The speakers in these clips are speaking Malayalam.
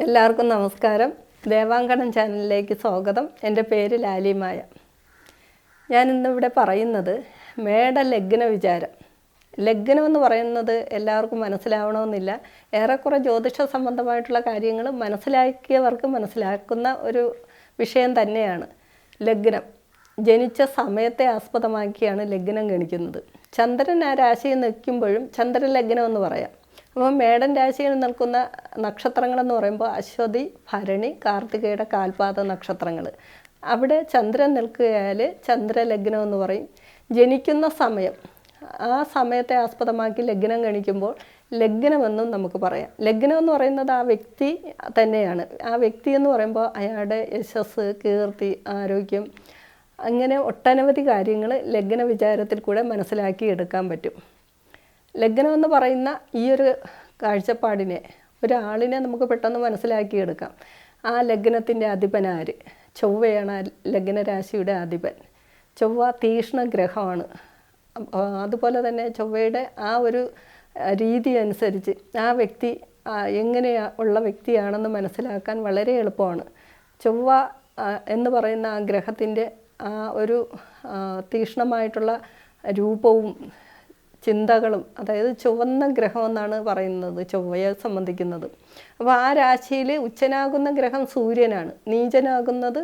എല്ലാവർക്കും നമസ്കാരം. ദേവാങ്കണം ചാനലിലേക്ക് സ്വാഗതം. എന്റെ പേര് ലാലിമായ ഞാൻ ഇന്നിവിടെ പറയുന്നത് മേട ലഗ്ന വിചാരം. ലഗ്നം എന്ന് പറയുന്നത് എല്ലാവർക്കും മനസ്സിലാവണമെന്നില്ല. ഏറെക്കുറെ ജ്യോതിഷ സംബന്ധമായിട്ടുള്ള കാര്യങ്ങൾ മനസ്സിലാക്കിയവർക്ക് മനസ്സിലാക്കുന്ന ഒരു വിഷയം തന്നെയാണ് ലഗ്നം. ജനിച്ച സമയത്തെ ആസ്പദമാക്കിയാണ് ലഗ്നം ഗണിക്കുന്നത്. ചന്ദ്രൻ ആ രാശിയിൽ നിൽക്കുമ്പോഴും ചന്ദ്രലഗ്നം എന്ന് പറയാം. അപ്പോൾ മേടൻ രാശിയിൽ നിൽക്കുന്ന നക്ഷത്രങ്ങളെന്ന് പറയുമ്പോൾ അശ്വതി ഭരണി കാർത്തികയുടെ കാൽപാത നക്ഷത്രങ്ങൾ. അവിടെ ചന്ദ്രൻ നിൽക്കുകയാൽ ചന്ദ്രലഗ്നം എന്ന് പറയും. ജനിക്കുന്ന സമയം. ആ സമയത്തെ ആസ്പദമാക്കി ലഗ്നം ഗണിക്കുമ്പോൾ ലഗ്നമെന്നും നമുക്ക് പറയാം. ലഗ്നം എന്ന് പറയുന്നത് ആ വ്യക്തി തന്നെയാണ്. ആ വ്യക്തി എന്ന് പറയുമ്പോൾ അയാളുടെ യശസ് കീർത്തി ആരോഗ്യം അങ്ങനെ ഒട്ടനവധി കാര്യങ്ങൾ ലഗ്ന വിചാരത്തിൽ കൂടെ മനസ്സിലാക്കി എടുക്കാൻ പറ്റും. ലഗ്നം എന്ന് പറയുന്ന ഈ ഒരു കാഴ്ചപ്പാടിനെ ഒരാളിനെ നമുക്ക് പെട്ടെന്ന് മനസ്സിലാക്കിയെടുക്കാം. ആ ലഗ്നത്തിന്റെ അധിപനാര് ചൊവ്വയാണ് ആ ലഗ്നരാശിയുടെ അധിപൻ. ചൊവ്വ തീഷ്ണ ഗ്രഹമാണ്. അതുപോലെ തന്നെ ചൊവ്വയുടെ ആ ഒരു രീതി അനുസരിച്ച് ആ വ്യക്തി എങ്ങനെ ഉള്ള വ്യക്തിയാണെന്ന് മനസ്സിലാക്കാൻ വളരെ എളുപ്പമാണ്. ചൊവ്വ എന്ന് പറയുന്ന ആ ഗ്രഹത്തിന്റെ ആ ഒരു തീക്ഷ്ണമായിട്ടുള്ള രൂപവും ചിന്തകളും അതായത് ചുവന്ന ഗ്രഹം എന്നാണ് പറയുന്നത് ചൊവ്വയെ സംബന്ധിക്കുന്നത്. അപ്പോൾ ആ രാശിയിൽ ഉച്ചനാകുന്ന ഗ്രഹം സൂര്യനാണ് നീചനാകുന്നത്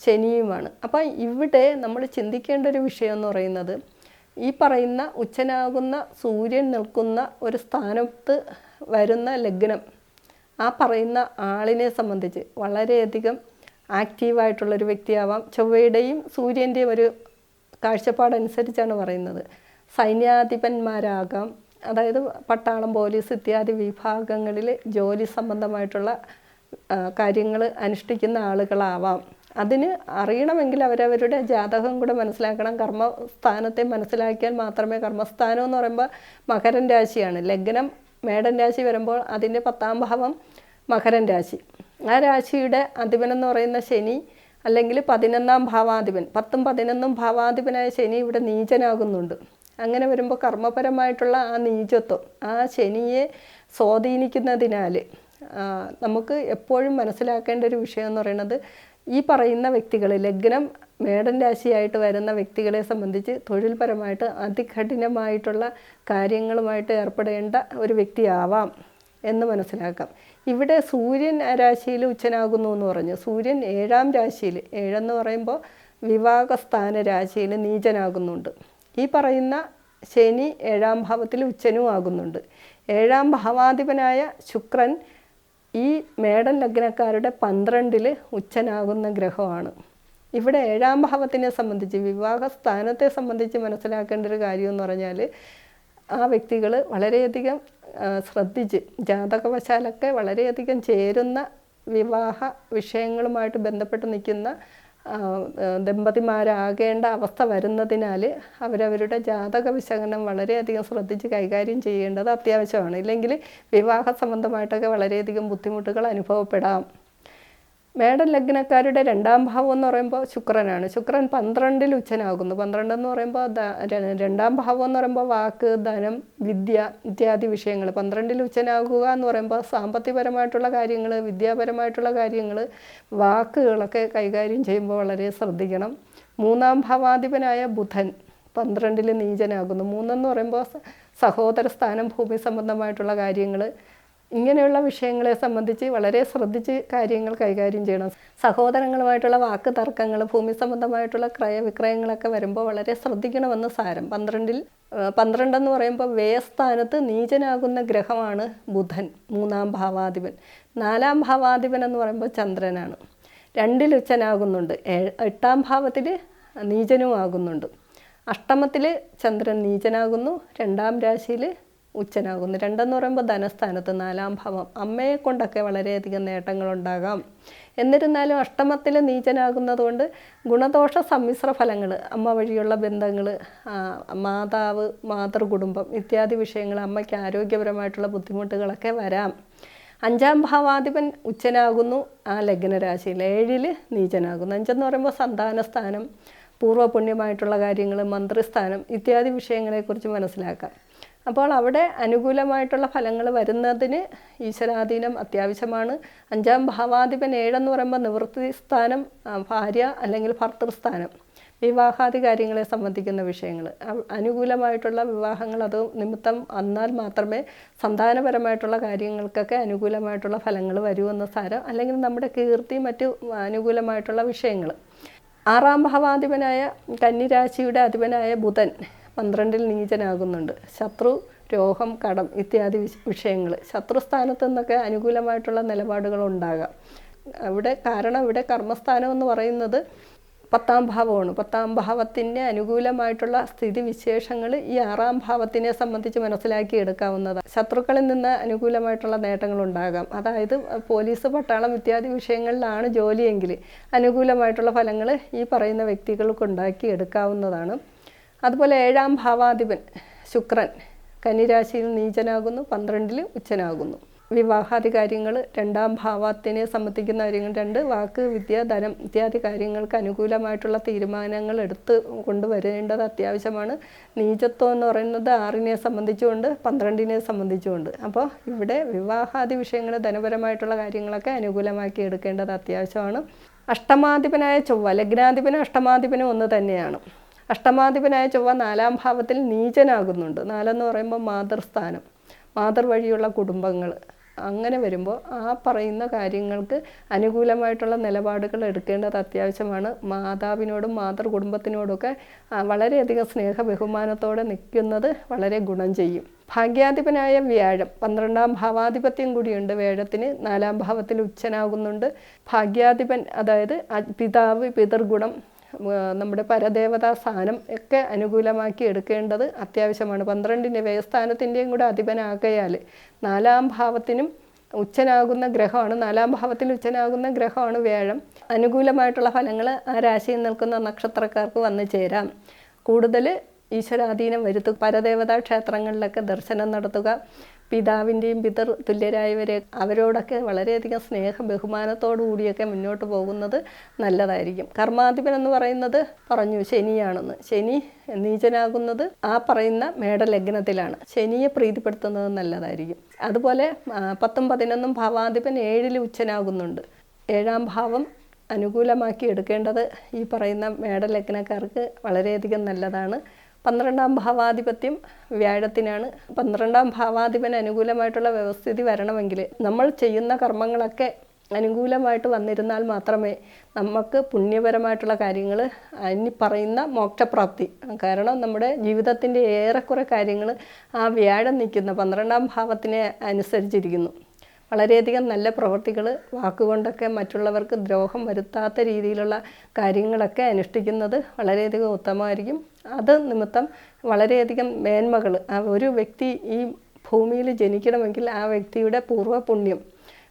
ശനിയുമാണ്. അപ്പോൾ ഇവിടെ നമ്മൾ ചിന്തിക്കേണ്ട ഒരു വിഷയം എന്ന് പറയുന്നത് ഈ പറയുന്ന ഉച്ചനാകുന്ന സൂര്യൻ നിൽക്കുന്ന ഒരു സ്ഥാനത്ത് വരുന്ന ലഗ്നം ആ പറയുന്ന ആളിനെ സംബന്ധിച്ച് വളരെയധികം ആക്റ്റീവായിട്ടുള്ളൊരു വ്യക്തിയാവാം. ചൊവ്വയുടെയും സൂര്യന്റെയും ഒരു കാഴ്ചപ്പാടനുസരിച്ചാണ് പറയുന്നത്. സൈന്യാധിപന്മാരാകാം. അതായത് പട്ടാളം പോലീസ് ഇത്യാദി വിഭാഗങ്ങളിൽ ജോലി സംബന്ധമായിട്ടുള്ള കാര്യങ്ങൾ അനുഷ്ഠിക്കുന്ന ആളുകളാവാം. അതിന് അറിയണമെങ്കിൽ അവരവരുടെ ജാതകം കൂടെ മനസ്സിലാക്കണം. കർമ്മസ്ഥാനത്തെ മനസ്സിലാക്കിയാൽ മാത്രമേ കർമ്മസ്ഥാനം എന്ന് പറയുമ്പോൾ മകരൻ രാശിയാണ്. ലഗ്നം മേടൻ രാശി വരുമ്പോൾ അതിന്റെ പത്താം ഭാവം മകരൻ രാശി. ആ രാശിയുടെ അധിപൻ എന്ന് പറയുന്ന ശനി അല്ലെങ്കിൽ പതിനൊന്നാം ഭാവാധിപൻ പത്തും പതിനൊന്നും ഭാവാധിപനായ ശനി ഇവിടെ നീചനാകുന്നുണ്ട്. അങ്ങനെ വരുമ്പോൾ കർമ്മപരമായിട്ടുള്ള ആ നീചത്വം ആ ശനിയെ സ്വാധീനിക്കുന്നതിനാൽ നമുക്ക് എപ്പോഴും മനസ്സിലാക്കേണ്ട ഒരു വിഷയം എന്ന് പറയുന്നത് ഈ പറയുന്ന വ്യക്തികൾ ലഗ്നം മേടൻ രാശിയായിട്ട് വരുന്ന വ്യക്തികളെ സംബന്ധിച്ച് തൊഴിൽപരമായിട്ട് അതികഠിനമായിട്ടുള്ള കാര്യങ്ങളുമായിട്ട് ഏർപ്പെടേണ്ട ഒരു വ്യക്തിയാവാം എന്ന് മനസ്സിലാക്കാം. ഇവിടെ സൂര്യൻ രാശിയിൽ ഉച്ചനാകുന്നു എന്ന് പറഞ്ഞു. സൂര്യൻ ഏഴാം രാശിയിൽ ഏഴെന്ന് പറയുമ്പോൾ വിവാഹസ്ഥാന രാശിയിൽ നീചനാകുന്നുണ്ട്. ഈ പറയുന്ന ശനി ഏഴാം ഭാവത്തിൽ ഉച്ചനും ആകുന്നുണ്ട്. ഏഴാം ഭാവാധിപനായ ശുക്രൻ ഈ മേടൻ ലഗ്നക്കാരുടെ പന്ത്രണ്ടിൽ ഉച്ചനാകുന്ന ഗ്രഹമാണ്. ഇവിടെ ഏഴാം ഭാവത്തിനെ സംബന്ധിച്ച് വിവാഹ സ്ഥാനത്തെ സംബന്ധിച്ച് മനസ്സിലാക്കേണ്ട ഒരു കാര്യം എന്ന് പറഞ്ഞാൽ ആ വ്യക്തികൾ വളരെയധികം ശ്രദ്ധിച്ച് ജാതകവശാലൊക്കെ വളരെയധികം ചേരുന്ന വിവാഹ വിഷയങ്ങളുമായിട്ട് ബന്ധപ്പെട്ട് നിൽക്കുന്ന ദമ്പതിമാരാകേണ്ട അവസ്ഥ വരുന്നതിനാൽ അവരവരുടെ ജാതക വിശകലനം വളരെയധികം ശ്രദ്ധിച്ച് കൈകാര്യം ചെയ്യേണ്ടത് അത്യാവശ്യമാണ്. ഇല്ലെങ്കിൽ വിവാഹ സംബന്ധമായിട്ടൊക്കെ വളരെയധികം ബുദ്ധിമുട്ടുകൾ അനുഭവപ്പെടാം. മേടൻ ലഗ്നക്കാരുടെ രണ്ടാം ഭാവം എന്ന് പറയുമ്പോൾ ശുക്രനാണ്. ശുക്രൻ പന്ത്രണ്ടിൽ ഉച്ചനാകുന്നു. പന്ത്രണ്ട് എന്ന് പറയുമ്പോൾ രണ്ടാം ഭാവം എന്ന് പറയുമ്പോൾ വാക്ക് ധനം വിദ്യ ഇത്യാദി വിഷയങ്ങൾ പന്ത്രണ്ടിൽ ഉച്ചനാകുക എന്ന് പറയുമ്പോൾ സാമ്പത്തികപരമായിട്ടുള്ള കാര്യങ്ങൾ വിദ്യാപരമായിട്ടുള്ള കാര്യങ്ങൾ വാക്കുകളൊക്കെ കൈകാര്യം ചെയ്യുമ്പോൾ വളരെ ശ്രദ്ധിക്കണം. മൂന്നാം ഭാവാധിപനായ ബുധൻ പന്ത്രണ്ടിൽ നീചനാകുന്നു. മൂന്നെന്ന് പറയുമ്പോൾ സഹോദര സ്ഥാനം ഭൂമി സംബന്ധമായിട്ടുള്ള കാര്യങ്ങൾ ഇങ്ങനെയുള്ള വിഷയങ്ങളെ സംബന്ധിച്ച് വളരെ ശ്രദ്ധിച്ച് കാര്യങ്ങൾ കൈകാര്യം ചെയ്യണം. സഹോദരങ്ങളുമായിട്ടുള്ള വാക്ക് തർക്കങ്ങൾ ഭൂമി സംബന്ധമായിട്ടുള്ള ക്രയവിക്രയങ്ങളൊക്കെ വരുമ്പോൾ വളരെ ശ്രദ്ധിക്കണമെന്ന് സാരം. പന്ത്രണ്ടിൽ പന്ത്രണ്ടെന്ന് പറയുമ്പോൾ വ്യയസ്ഥാനത്ത് നീചനാകുന്ന ഗ്രഹമാണ് ബുധൻ മൂന്നാം ഭാവാധിപൻ. നാലാം ഭാവാധിപൻ എന്ന് പറയുമ്പോൾ ചന്ദ്രനാണ്. രണ്ടിൽ ഉച്ചനാകുന്നുണ്ട്. എട്ടാം ഭാവത്തിൽ നീചനും ആകുന്നുണ്ട് അഷ്ടമത്തിൽ ചന്ദ്രൻ നീചനാകുന്നു. രണ്ടാം രാശിയിൽ ഉച്ചനാകുന്നു. രണ്ടെന്ന് പറയുമ്പോൾ ധനസ്ഥാനത്ത് നാലാം ഭാവം. അമ്മയെ കൊണ്ടൊക്കെ വളരെയധികം നേട്ടങ്ങളുണ്ടാകാം. എന്നിരുന്നാലും അഷ്ടമത്തിൽ നീചനാകുന്നത് കൊണ്ട് ഗുണദോഷ സമ്മിശ്ര ഫലങ്ങൾ അമ്മ വഴിയുള്ള ബന്ധങ്ങൾ മാതാവ് മാതൃകുടുംബം ഇത്യാദി വിഷയങ്ങൾ അമ്മയ്ക്ക് ആരോഗ്യപരമായിട്ടുള്ള ബുദ്ധിമുട്ടുകളൊക്കെ വരാം. അഞ്ചാം ഭാവാധിപൻ ഉച്ചനാകുന്നു. ആ ലഗ്നരാശിയിൽ ഏഴിൽ നീചനാകുന്നു. അഞ്ചെന്ന് പറയുമ്പോൾ സന്താന സ്ഥാനം പൂർവപുണ്യമായിട്ടുള്ള കാര്യങ്ങൾ മന്ത്രിസ്ഥാനം ഇത്യാദി വിഷയങ്ങളെക്കുറിച്ച് മനസ്സിലാക്കാം. അപ്പോൾ അവിടെ അനുകൂലമായിട്ടുള്ള ഫലങ്ങൾ വരുന്നതിന് ഈശ്വരാധീനം അത്യാവശ്യമാണ്. അഞ്ചാം ഭാവാധിപൻ ഏഴെന്ന് പറയുമ്പോൾ നിവൃത്തി സ്ഥാനം ഭാര്യ അല്ലെങ്കിൽ ഭർത്തൃസ്ഥാനം വിവാഹാദി കാര്യങ്ങളെ സംബന്ധിക്കുന്ന വിഷയങ്ങൾ. അനുകൂലമായിട്ടുള്ള വിവാഹങ്ങൾ അത് നിമിത്തം വന്നാൽ മാത്രമേ സന്താനപരമായിട്ടുള്ള കാര്യങ്ങൾക്കൊക്കെ അനുകൂലമായിട്ടുള്ള ഫലങ്ങൾ വരൂ എന്ന സാരം അല്ലെങ്കിൽ നമ്മുടെ കീർത്തി മറ്റു അനുകൂലമായിട്ടുള്ള വിഷയങ്ങൾ. ആറാം ഭാവാധിപനായ കന്നിരാശിയുടെ അധിപനായ ബുധൻ പന്ത്രണ്ടിൽ നീചനാകുന്നുണ്ട്. ശത്രു രോഹം കടം ഇത്യാദി വിഷയങ്ങൾ. ശത്രുസ്ഥാനത്ത് നിന്നൊക്കെ അനുകൂലമായിട്ടുള്ള നിലപാടുകൾ ഉണ്ടാകാം ഇവിടെ കാരണം ഇവിടെ കർമ്മസ്ഥാനം എന്ന് പറയുന്നത് പത്താം ഭാവമാണ്. പത്താം ഭാവത്തിന്റെ അനുകൂലമായിട്ടുള്ള സ്ഥിതി വിശേഷങ്ങൾ ഈ ആറാം ഭാവത്തിനെ സംബന്ധിച്ച് മനസ്സിലാക്കി എടുക്കാവുന്നതാണ്. ശത്രുക്കളിൽ നിന്ന് അനുകൂലമായിട്ടുള്ള നേട്ടങ്ങൾ ഉണ്ടാകാം അതായത് പോലീസ് പട്ടാളം ഇത്യാദി വിഷയങ്ങളിലാണ് ജോലിയെങ്കിൽ അനുകൂലമായിട്ടുള്ള ഫലങ്ങൾ ഈ പറയുന്ന വ്യക്തികൾക്ക് ഉണ്ടാക്കി എടുക്കാവുന്നതാണ്. അതുപോലെ ഏഴാം ഭാവാധിപൻ ശുക്രൻ കന്നിരാശിയിൽ നീചനാകുന്നു പന്ത്രണ്ടിൽ ഉച്ചനാകുന്നു. വിവാഹാദി കാര്യങ്ങൾ രണ്ടാം ഭാവത്തിനെ സംബന്ധിക്കുന്ന കാര്യങ്ങൾ രണ്ട് വാക്ക് വിദ്യ ധനം ഇത്യാദി കാര്യങ്ങൾക്ക് അനുകൂലമായിട്ടുള്ള തീരുമാനങ്ങൾ എടുത്ത് കൊണ്ടുവരേണ്ടത് അത്യാവശ്യമാണ്. നീചത്വം എന്ന് പറയുന്നത് ആറിനെ സംബന്ധിച്ചുകൊണ്ട് പന്ത്രണ്ടിനെ സംബന്ധിച്ചുകൊണ്ട്. അപ്പോൾ ഇവിടെ വിവാഹാദി വിഷയങ്ങൾ ധനപരമായിട്ടുള്ള കാര്യങ്ങളൊക്കെ അനുകൂലമാക്കി എടുക്കേണ്ടത് അത്യാവശ്യമാണ്. അഷ്ടമാധിപനായ ചൊവ്വ ലഗ്നാധിപനും അഷ്ടമാധിപനും ഒന്ന് തന്നെയാണ്. അഷ്ടമാധിപനായ ചൊവ്വ നാലാം ഭാവത്തിൽ നീചനാകുന്നുണ്ട്. നാലെന്ന് പറയുമ്പോൾ മാതൃസ്ഥാനം മാതൃ വഴിയുള്ള കുടുംബങ്ങൾ. അങ്ങനെ വരുമ്പോൾ ആ പറയുന്ന കാര്യങ്ങൾക്ക് അനുകൂലമായിട്ടുള്ള നിലപാടുകൾ എടുക്കേണ്ടത് അത്യാവശ്യമാണ്. മാതാവിനോടും മാതൃ കുടുംബത്തിനോടൊക്കെ വളരെയധികം സ്നേഹ ബഹുമാനത്തോടെ നിൽക്കുന്നത് വളരെ ഗുണം ചെയ്യും. ഭാഗ്യാധിപനായ വ്യാഴം പന്ത്രണ്ടാം ഭാവാധിപത്യം കൂടിയുണ്ട് വ്യാഴത്തിന്. നാലാം ഭാവത്തിൽ ഉച്ചനാകുന്നുണ്ട്. ഭാഗ്യാധിപൻ അതായത് പിതാവ് പിതൃഗുണം നമ്മുടെ പരദേവതാ സ്ഥാനം ഒക്കെ അനുകൂലമാക്കി എടുക്കേണ്ടത് അത്യാവശ്യമാണ്. പന്ത്രണ്ടിന്റെ വ്യയസ്ഥാനത്തിന്റെയും കൂടെ അധിപനാകയാൽ നാലാം ഭാവത്തിനും ഉച്ചനാകുന്ന ഗ്രഹമാണ്. നാലാം ഭാവത്തിൽ ഉച്ചനാകുന്ന ഗ്രഹമാണ് വ്യാഴം. അനുകൂലമായിട്ടുള്ള ഫലങ്ങൾ ആ രാശിയിൽ നിൽക്കുന്ന നക്ഷത്രക്കാർക്ക് വന്നു ചേരാം. കൂടുതൽ ഈശ്വരാധീനം വരുത്തുക പരദേവതാ ക്ഷേത്രങ്ങളിലൊക്കെ ദർശനം നടത്തുക പിതാവിന്റെയും പിതർ തുല്യരായവരെ അവരോടൊക്കെ വളരെയധികം സ്നേഹ ബഹുമാനത്തോടു കൂടിയൊക്കെ മുന്നോട്ട് പോകുന്നത് നല്ലതായിരിക്കും. കർമാധിപൻ എന്ന് പറയുന്നത് പറഞ്ഞു ശനിയാണെന്ന്. ശനി നീചനാകുന്നത് ആ പറയുന്ന മേടലഗ്നത്തിലാണ്. ശനിയെ പ്രീതിപ്പെടുത്തുന്നത് നല്ലതായിരിക്കും. അതുപോലെ പത്തും പതിനൊന്നും ഭാവാധിപൻ ഏഴിൽ ഉച്ചനാകുന്നുണ്ട്. ഏഴാം ഭാവം അനുകൂലമാക്കി എടുക്കേണ്ടത് ഈ പറയുന്ന മേടലഗ്നക്കാർക്ക് വളരെയധികം നല്ലതാണ്. പന്ത്രണ്ടാം ഭാവാധിപത്യം വ്യാഴത്തിനാണ്. പന്ത്രണ്ടാം ഭാവാധിപൻ അനുകൂലമായിട്ടുള്ള വ്യവസ്ഥിതി വരണമെങ്കിൽ നമ്മൾ ചെയ്യുന്ന കർമ്മങ്ങളൊക്കെ അനുകൂലമായിട്ട് വന്നിരുന്നാൽ മാത്രമേ നമുക്ക് പുണ്യപരമായിട്ടുള്ള കാര്യങ്ങൾ ഇനി പറയുന്ന മോക്ഷപ്രാപ്തി. കാരണം നമ്മുടെ ജീവിതത്തിന്റെ ഏറെക്കുറെ കാര്യങ്ങൾ ആ വ്യാഴം നിൽക്കുന്ന പന്ത്രണ്ടാം ഭാവത്തിനെ അനുസരിച്ചിരിക്കുന്നു. വളരെയധികം നല്ല പ്രവൃത്തികൾ വാക്കുകൊണ്ടൊക്കെ മറ്റുള്ളവർക്ക് ദ്രോഹം വരുത്താത്ത രീതിയിലുള്ള കാര്യങ്ങളൊക്കെ അനുഷ്ഠിക്കുന്നത് വളരെയധികം ഉത്തമമായിരിക്കും. അത് നിമിത്തം വളരെയധികം മേന്മകൾ ഒരു വ്യക്തി ഈ ഭൂമിയിൽ ജനിക്കണമെങ്കിൽ ആ വ്യക്തിയുടെ പൂർവ പുണ്യം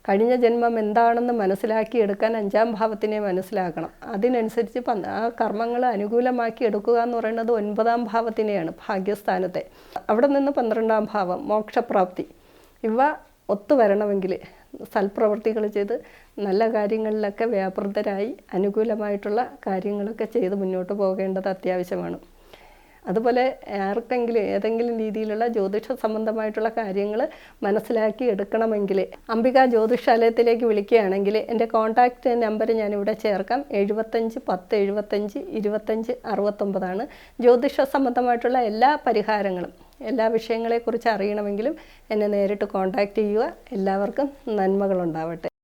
കഴിഞ്ഞ ജന്മം എന്താണെന്ന് മനസ്സിലാക്കി എടുക്കാൻ അഞ്ചാം ഭാവത്തിനെ മനസ്സിലാക്കണം. അതിനനുസരിച്ച് ആ കർമ്മങ്ങൾ അനുകൂലമാക്കി എടുക്കുക എന്ന് പറയുന്നത് ഒൻപതാം ഭാവത്തിനെയാണ് ഭാഗ്യസ്ഥാനത്തെ. അവിടെ നിന്ന് പന്ത്രണ്ടാം ഭാവം മോക്ഷപ്രാപ്തി. ഇവ ഒത്തുവരണമെങ്കിൽ സൽപ്രവർത്തികൾ ചെയ്ത് നല്ല കാര്യങ്ങളിലൊക്കെ വ്യാപൃതരായി അനുകൂലമായിട്ടുള്ള കാര്യങ്ങളൊക്കെ ചെയ്ത് മുന്നോട്ട് പോകേണ്ടത് അത്യാവശ്യമാണ്. അതുപോലെ ആർക്കെങ്കിലും ഏതെങ്കിലും രീതിയിലുള്ള ജ്യോതിഷ സംബന്ധമായിട്ടുള്ള കാര്യങ്ങൾ മനസ്സിലാക്കി എടുക്കണമെങ്കിൽ അംബിക ജ്യോതിഷാലയത്തിലേക്ക് വിളിക്കുകയാണെങ്കിൽ എന്റെ കോൺടാക്റ്റ് നമ്പർ ഞാനിവിടെ ചേർക്കാം. എഴുപത്തഞ്ച് പത്ത് എഴുപത്തഞ്ച് ഇരുപത്തഞ്ച് അറുപത്തൊമ്പതാണ്. ജ്യോതിഷ സംബന്ധമായിട്ടുള്ള എല്ലാ പരിഹാരങ്ങളും എല്ലാ വിഷയങ്ങളെക്കുറിച്ച് അറിയണമെങ്കിലും എന്നെ നേരിട്ട് കോൺടാക്റ്റ് ചെയ്യുക. എല്ലാവർക്കും നന്മകളുണ്ടാവട്ടെ.